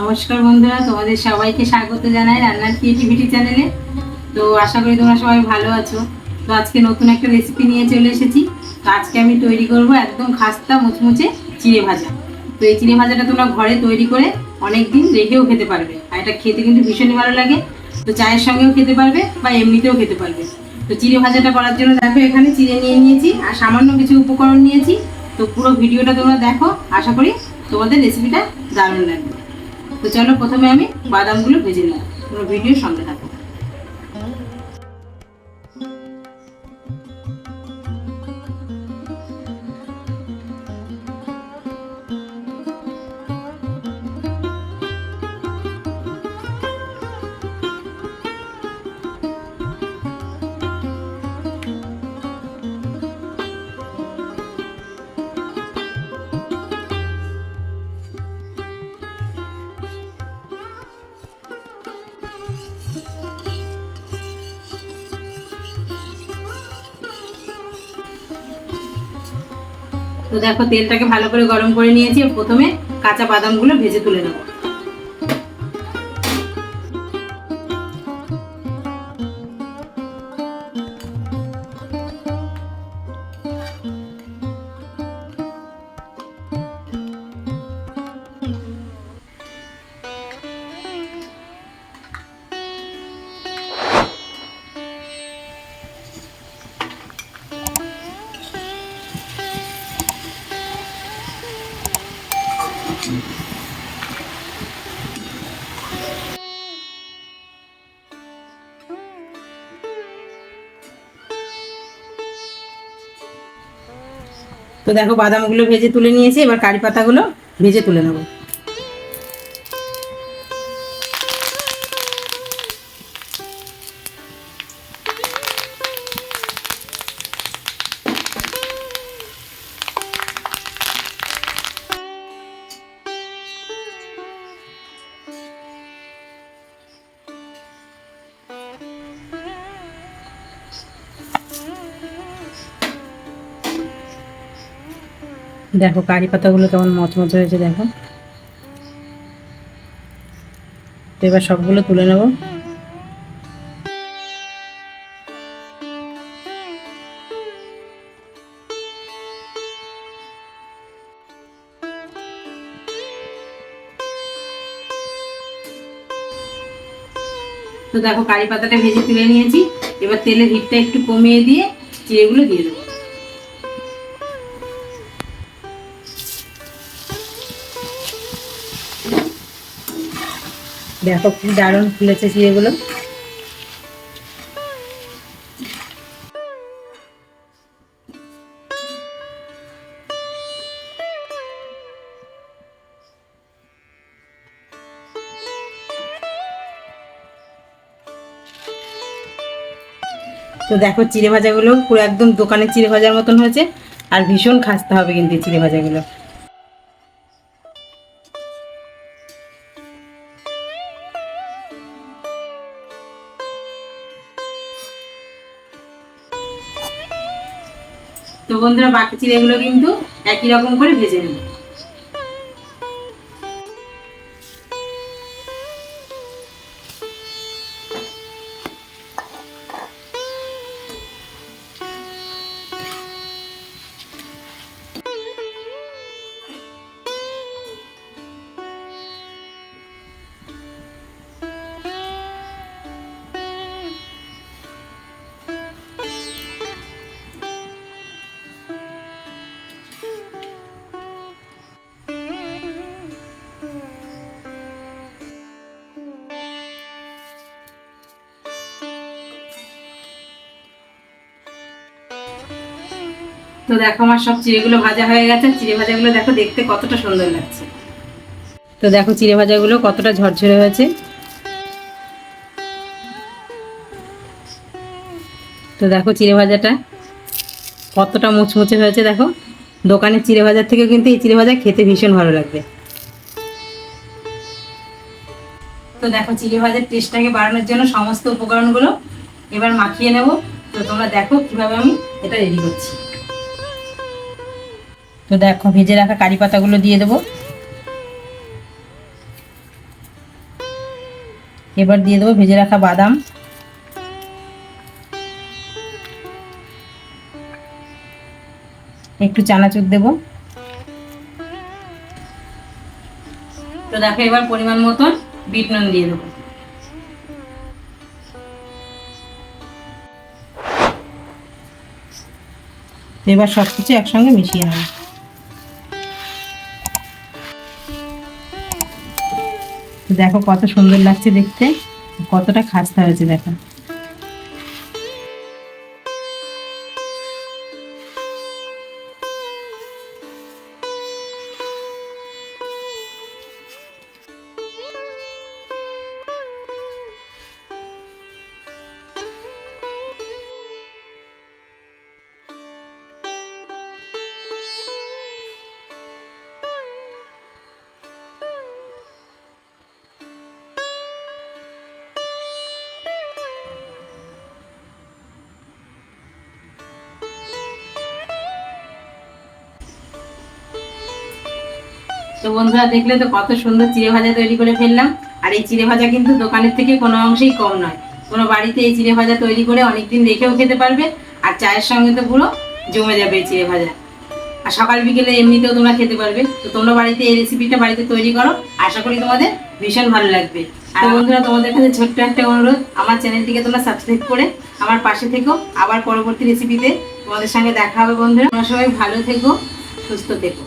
নমস্কার বন্ধুরা, তোমাদের সবাইকে স্বাগত জানাই রান্নার ক্রিয়েটিভিটি চ্যানেলে তো আশা করি তোমরা সবাই ভালো আছো। তো আজকে নতুন একটা রেসিপি নিয়ে চলে এসেছি। তো আজকে আমি তৈরি করব একদম খাস্তা মুচমুচে চিড়ে ভাজা। তো এই চিড়ে ভাজাটা তোমরা ঘরে তৈরি করে অনেক দিন রেখেও খেতে পারবে। আর এটা খেতে কিন্তু ভীষণই ভালো লাগে। তো চায়ের সঙ্গেও খেতে পারবে বা এমনিতেও খেতে পারবে। তো চিড়ে ভাজাটা করার জন্য দেখো, এখানে চিড়ে নিয়ে নিয়েছি আর সামান্য কিছু উপকরণ নিয়েছি। তো পুরো ভিডিওটা তোমরা দেখো। আশা করি তোমাদের রেসিপিটা দারুণ লাগবে। তো চলো প্রথমে আমি বাদামগুলো ভেজে নিলাম ভিডিও সঙ্গে থাকো। তো দেখো তেলটাকে ভালো করে গরম করে নিয়েছি প্রথমে কাঁচা বাদামগুলো ভেজে তুলে নেব। তো দেখো বাদামগুলো ভেজে তুলে নিয়েছি এবার কারি পাতাগুলো ভেজে তুলে নেব। দেখো কারি পাতাগুলো কেমন মচমচ হয়েছে, দেখো। তো এবার সবগুলো তুলে নেব। তো দেখো কারি পাতাটা ভেজে তুলে নিয়েছি। এবার তেলের হিটটা একটু কমিয়ে দিয়ে চিড়েগুলো দিয়ে দেবো। দেখো কি দারুণ ফুলেছে চিড়েগুলো তো দেখো চিড়ে ভাজাগুলো পুরো একদম দোকানের চিড়ে ভাজার মতন হয়েছে, আর ভীষণ খাসতে হবে কিন্তু চিড়ে ভাজাগুলো। তো বন্ধুরা বাকি চিড়েগুলো কিন্তু একই রকম করে ভেজে নেব। তো দেখো আমার সব চিড়েগুলো ভাজা হয়ে গেছে। চিড়ে ভাজাগুলো দেখো দেখতে কতটা সুন্দর লাগছে। তো দেখো চিড়ে ভাজাগুলো কতটা ঝরঝরে হয়েছে। তো দেখো চিড়ে ভাজাটা কতটা মুচমুচে হয়েছে দেখো। দোকানের চিড়ে ভাজার থেকে কিন্তু এই চিড়ে ভাজা খেতে ভীষণ ভালো লাগবে। তো দেখো চিড়ে ভাজার টেস্টটাকে বাড়ানোর জন্য সমস্ত উপকরণগুলো এবার মাখিয়ে নেব। তো তোমরা দেখো কীভাবে আমি এটা রেডি করছি। তো দেখো, ভেজে রাখা কারি পাতাগুলো দিয়ে দেবো। এবার দিয়ে দেবো ভেজে রাখা বাদাম। একটু চানাচুর দেব। তো দেখো, এবার পরিমাণ মতন বিট নুন দিয়ে দেবো। এবার সব কিছু একসঙ্গে মিশিয়ে নেব। দেখো কত সুন্দর লাগছে দেখতে কতটা খাস্তা হয়েছে দেখো। তো বন্ধুরা, দেখলে তো কত সুন্দর চিড়ে ভাজা তৈরি করে ফেললাম। আর এই চিড়ে ভাজা কিন্তু দোকানের থেকে কোনো অংশেই কম নয়। কোনো বাড়িতে এই চিড়ে ভাজা তৈরি করে অনেকদিন রেখেও খেতে পারবে, আর চায়ের সঙ্গে তো পুরো জমে যাবে এই চিড়ে ভাজা। আর সকাল বিকেলে এমনিতেও তোমরা খেতে পারবে। তো তোমরা বাড়িতে এই রেসিপিটা বাড়িতে তৈরি করো। আশা করি তোমাদের ভীষণ ভালো লাগবে। আর বন্ধুরা, তোমাদের কাছে ছোট্ট একটা অনুরোধ, আমার চ্যানেলটিকে তোমরা সাবস্ক্রাইব করে আমার পাশে থেকো। আবার পরবর্তী রেসিপিতে তোমাদের সঙ্গে দেখা হবে বন্ধুরা। তোমরা সবাই ভালো থেকো, সুস্থ থেকো।